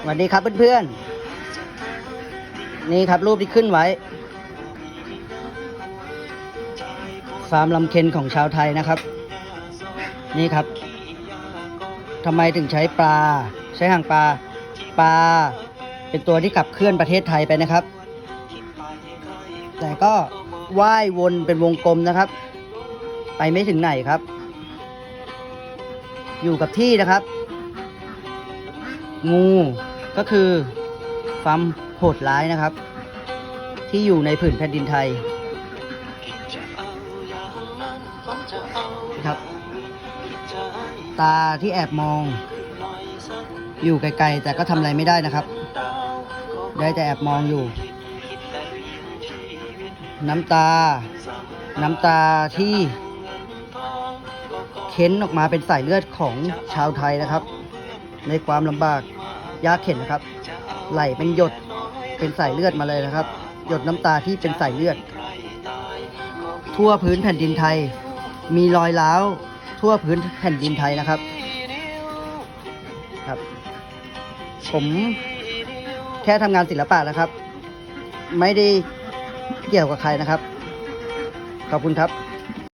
สวัสดีครับเพื่อนๆ นี่ครับรูปที่ขึ้นไว้ ฟาร์มลำเค็นของชาวไทยนะครับ นี่ครับทำไมถึงใช้ปลา ใช้หางปลา ปลา เป็นตัวที่ขับเคลื่อนประเทศไทยไปนะครับ แต่ก็ว่ายวนเป็นวงกลมนะครับ ไปไม่ถึงไหนครับ อยู่กับที่นะครับ งูก็คือความโหดร้ายนะครับ ที่อยู่ในผืนแผ่นดินไทยนะครับ ตาที่แอบมอง อยู่ไกลๆ แต่ก็ทำอะไรไม่ได้นะครับ ได้แต่แอบมองอยู่ น้ำตา น้ำตาที่เค้นออกมาเป็นสายเลือดของชาวไทยนะครับ ในความลำบาก ยาเข็นนะครับ ไหลเป็นหยดเป็นสายเลือดมาเลยนะครับ หยดน้ำตาที่เป็นสายเลือด ทั่วพื้นแผ่นดินไทย มีรอยร้าวทั่วพื้นแผ่นดินไทยนะครับ ครับ ผมแค่ทำงานศิลปะนะครับ ไม่ได้เกี่ยวกับใครนะครับ ขอบคุณครับ